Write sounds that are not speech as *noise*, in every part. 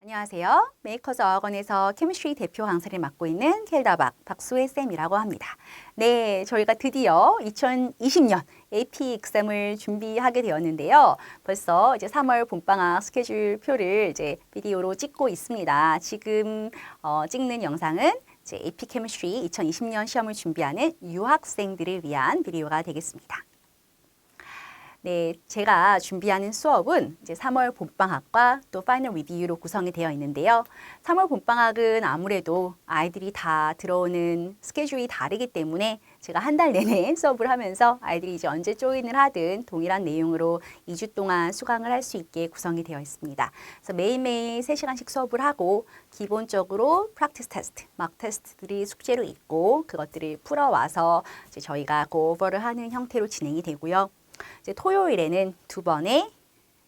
안녕하세요. 메이커즈 어학원에서 케미스트리 대표 강사를 맡고 있는 켈다박 박수혜 쌤이라고 합니다. 네, 저희가 드디어 2020년 AP 익삼을 준비하게 되었는데요. 벌써 이제 3월 봄방학 스케줄 표를 이제 비디오로 찍고 있습니다. 지금 어, 찍는 영상은 이제 AP 케미스트리 2020년 시험을 준비하는 유학생들을 위한 비디오가 되겠습니다. 네, 제가 준비하는 수업은 이제 3월 봄방학과 또 파이널 리뷰로 구성이 되어 있는데요. 3월 봄방학은 아무래도 아이들이 다 들어오는 스케줄이 다르기 때문에 제가 한 달 내내 *laughs* 수업을 하면서 아이들이 이제 언제 조인을 하든 동일한 내용으로 2주 동안 수강을 할 수 있게 구성이 되어 있습니다. 그래서 매일매일 3시간씩 수업을 하고 기본적으로 프랙티스 테스트, 막 테스트들이 숙제로 있고 그것들을 풀어와서 이제 저희가 고오버를 하는 형태로 진행이 되고요. 이제 토요일에는 두 번의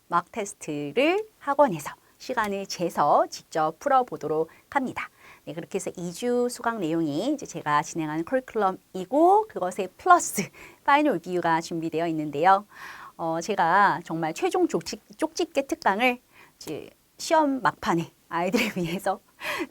막 테스트를 학원에서 시간을 재서 직접 풀어보도록 합니다. 네, 그렇게 해서 2주 수강 내용이 이제 제가 진행하는 커리큘럼이고 그것에 플러스 파이널 리뷰가 준비되어 있는데요. 어, 제가 정말 최종 쪽집, 쪽집게 특강을 시험 막판에 아이들을 *laughs* 위해서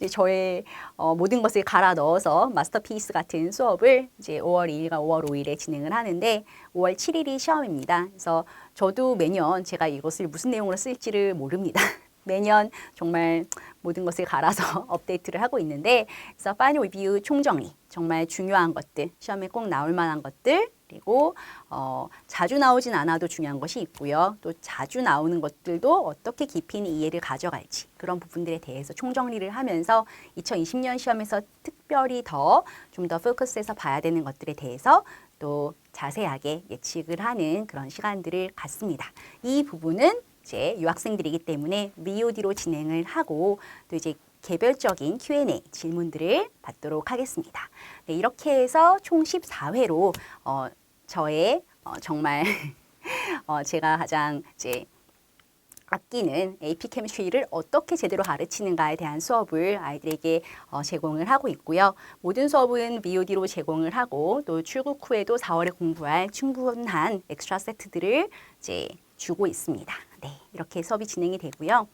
저의 어, 모든 것을 갈아 넣어서 마스터피스 같은 수업을 이제 5월 2일과 5월 5일에 진행을 하는데 5월 7일이 시험입니다. 그래서 저도 매년 제가 이것을 무슨 내용으로 쓸지를 모릅니다. *laughs* 매년 정말 모든 것을 갈아서 *laughs* 업데이트를 하고 있는데 그래서 파이널 리뷰 총정리 정말 중요한 것들 시험에 꼭 나올 만한 것들 그리고 어, 자주 나오진 않아도 중요한 것이 있고요. 또 자주 나오는 것들도 어떻게 깊이 있는 이해를 가져갈지 그런 부분들에 대해서 총정리를 하면서 2020년 시험에서 특별히 더 좀 더 포커스해서 봐야 되는 것들에 대해서 또 자세하게 예측을 하는 그런 시간들을 갖습니다. 이 부분은 이제 유학생들이기 때문에 VOD로 진행을 하고 또 이제 개별적인 Q&A 질문들을 받도록 하겠습니다. 네, 이렇게 해서 총 14회로 어, 저의 어, 정말 *laughs* 어, 제가 가장 이제 아끼는 AP 케미스트리를 어떻게 제대로 가르치는가에 대한 수업을 아이들에게 어, 제공을 하고 있고요. 모든 수업은 VOD로 제공을 하고 또 출국 후에도 4월에 공부할 충분한 엑스트라 세트들을 이제 주고 있습니다. 네, 이렇게 수업이 진행이 되고요.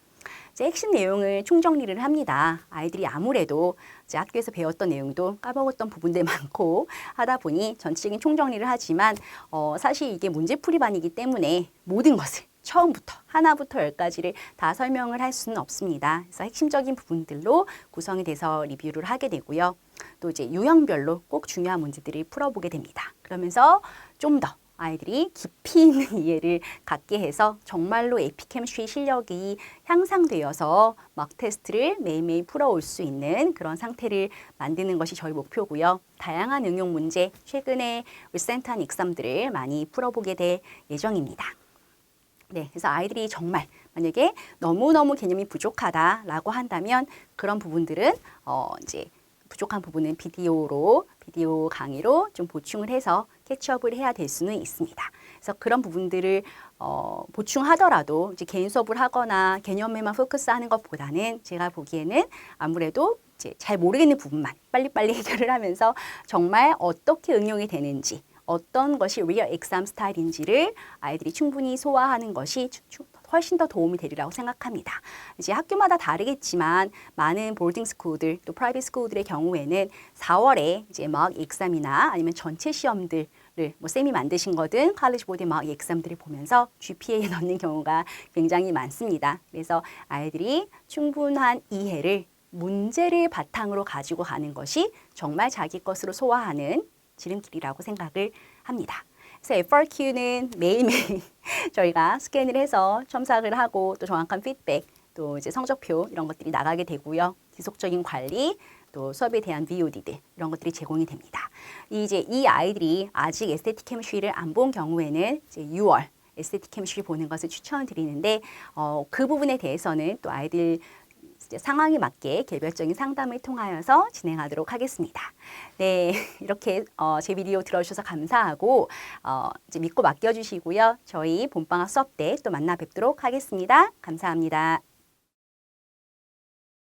이제 핵심 내용을 총정리를 합니다. 아이들이 아무래도 이제 학교에서 배웠던 내용도 까먹었던 부분들 *laughs* 많고 하다 보니 전체적인 총정리를 하지만 어, 사실 이게 문제풀이반이기 때문에 모든 것을 처음부터 하나부터 열까지를 다 설명을 할 수는 없습니다. 그래서 핵심적인 부분들로 구성이 돼서 리뷰를 하게 되고요. 또 이제 유형별로 꼭 중요한 문제들을 풀어보게 됩니다. 그러면서 좀 더 아이들이 깊이 있는 *laughs* 이해를 갖게 해서 정말로 에피케미스트리 실력이 향상되어서 막 테스트를 매일매일 풀어올 수 있는 그런 상태를 만드는 것이 저희 목표고요. 다양한 응용 문제, 최근에 리센트한 익삼들을 많이 풀어보게 될 예정입니다. 네, 그래서 아이들이 정말 만약에 너무너무 개념이 부족하다라고 한다면 그런 부분들은 어 이제 부족한 부분은 비디오로 비디오 강의로 좀 보충을 해서 캐치업을 해야 될 수는 있습니다. 그래서 그런 부분들을 어, 보충하더라도 이제 개인 수업을 하거나 개념에만 포커스하는 것보다는 제가 보기에는 아무래도 이제 잘 모르겠는 부분만 빨리빨리 *laughs* 해결을 하면서 정말 어떻게 응용이 되는지 어떤 것이 리얼 엑삼 스타일인지를 아이들이 충분히 소화하는 것이 훨씬 더 도움이 되리라고 생각합니다. 이제 학교마다 다르겠지만 많은 보딩 스쿨들 또 프라이빗 스쿨들의 경우에는 4월에 이제 막 익삼이나 아니면 전체 시험들 뭐 쌤이 만드신 거든 칼리지 보드 막 익삼들을 보면서 GPA에 *laughs* 넣는 경우가 굉장히 많습니다. 그래서 아이들이 충분한 이해를 문제를 바탕으로 가지고 가는 것이 정말 자기 것으로 소화하는 지름길이라고 생각을 합니다. 그래서 FRQ는 매일매일 저희가 스캔을 해서 첨삭을 하고 또 정확한 피드백, 또 이제 성적표 이런 것들이 나가게 되고요. 지속적인 관리, 또 수업에 대한 VOD들 이런 것들이 제공이 됩니다. 이제 이 아이들이 아직 에스테틱 케미스트리를 안 본 경우에는 이제 6월 에스테틱 케미스트리 보는 것을 추천드리는데 어, 그 부분에 대해서는 또 아이들 이제 상황에 맞게 개별적인 상담을 통하여서 진행하도록 하겠습니다. 네, *laughs* 이렇게 어, 제 비디오 들어주셔서 감사하고 어, 이제 믿고 맡겨주시고요. 저희 봄방학 수업 때 또 만나 뵙도록 하겠습니다. 감사합니다.